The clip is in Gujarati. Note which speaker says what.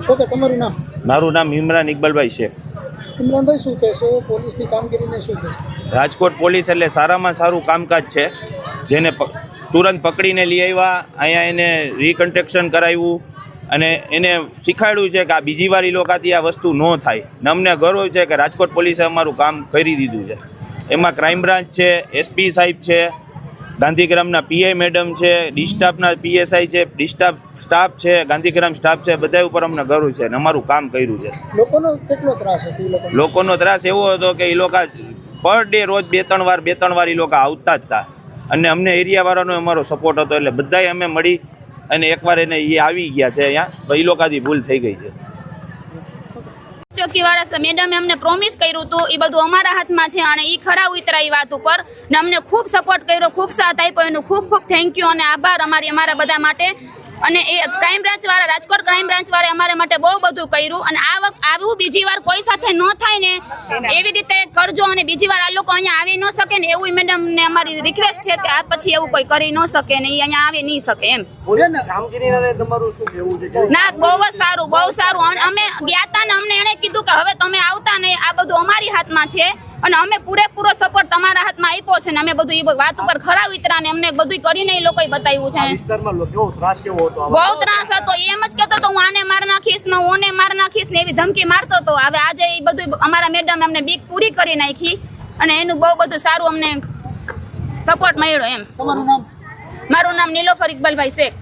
Speaker 1: છો કે તમારું નામ?
Speaker 2: મારું નામ ઇમરાન ઇકબાલભાઈ છે.
Speaker 1: ઇમરાનભાઈ શું કહેશો? પોલીસની કામગીરીને શું કહેશો?
Speaker 2: રાજકોટ પોલીસ એટલે સારામાં સારું કામકાજ છે. જેને તુરંત પકડીને લઈ આવ્યા અહીંયા એને રિકન્સ્ટ્રક્શન કરાવ્યું અને એને શીખવાડ્યું છે કે આ બીજી વાર એ લોકોથી આ વસ્તુ ન થાય. ને અમને ગૌરવ છે કે રાજકોટ પોલીસે અમારું કામ કરી દીધું છે. એમાં ક્રાઇમ બ્રાન્ચ છે એસપી સાહેબ છે ગાંધીગ્રામના પીઆઈ મેડમ છે ડિસ્ટાફના પીએસઆઈ છે ડિસ્ટાફ સ્ટાફ છે ગાંધીગ્રામ સ્ટાફ છે બધા ઉપર અમને ગર્વ છે અને અમારું કામ કર્યું છે.
Speaker 1: લોકોનો કેટલો ત્રાસ હતો લોકોનો?
Speaker 2: લોકોનો ત્રાસ એવો હતો કે એ લોકો પર ડે રોજ બે ત્રણ વાર બે ત્રણ વાર એ લોકો આવતા જ હતા અને અમને એરિયાવાળાનો અમારો સપોર્ટ હતો એટલે બધાએ અમે મળી અને એકવાર એને એ આવી ગયા છે અહીંયા તો એ લોકોથી ભૂલ થઈ ગઈ છે.
Speaker 3: ચોકીવાળા મેડમે અમને પ્રોમિસ કર્યું હતું એ બધું અમારા હાથમાં છે અને એ ખરા ઉતરા એ વાત ઉપર. ને અમને ખૂબ સપોર્ટ કર્યો ખૂબ સાથ આપ્યો એનું ખૂબ ખૂબ થેન્ક યુ અને આભાર અમારી અમારા બધા માટે. અને એ ક્રાઇમ બ્રાન્ચવાળા રાજકોટ ક્રાઇમ બ્રાન્ચવાળા અમારા માટે બહુ બધું કર્યું અને આ વખત આવું બીજી વાર કોઈ સાથે ન થાય ને એવી રીતે કરજો અને બીજી વાર આ લોકો અહીંયા આવી ન શકે ને એવું મેડમ ને અમારી રિક્વેસ્ટ છે કે આ પછી એવું કોઈ કરી ન શકે ને એ અહીંયા આવી નહીં શકે એમ. ના બહુ જ સારું બહુ સારું. અમે ગયા હતા ને અમને કે હવે તમે આવતા ને આ બધું અમારી હાથમાં છે અને અમે પૂરેપૂરો સપોર્ટ તમારા હાથમાં આપ્યો છે ને અમે બધું એ વાત ઉપર ખરા ઉતરા ને અમને બધું કરીને એ લોકોએ બતાવ્યું છે? બહુ ત્રાસ હતો. એમ જ કહેતો તો હું આને માર નાખીશ ને હું ઓને માર નાખીશ ને એવી ધમકી મારતો હતો. હવે આજે એ બધું અમારા મેડમ અમને બીક પૂરી કરી નાખી અને એનું બહુ બધું સારું અમને સપોર્ટ મળ્યો એમ.
Speaker 1: તમારું નામ?
Speaker 3: મારું નામ નીલોફર ઇકબાલભાઈ શેખ.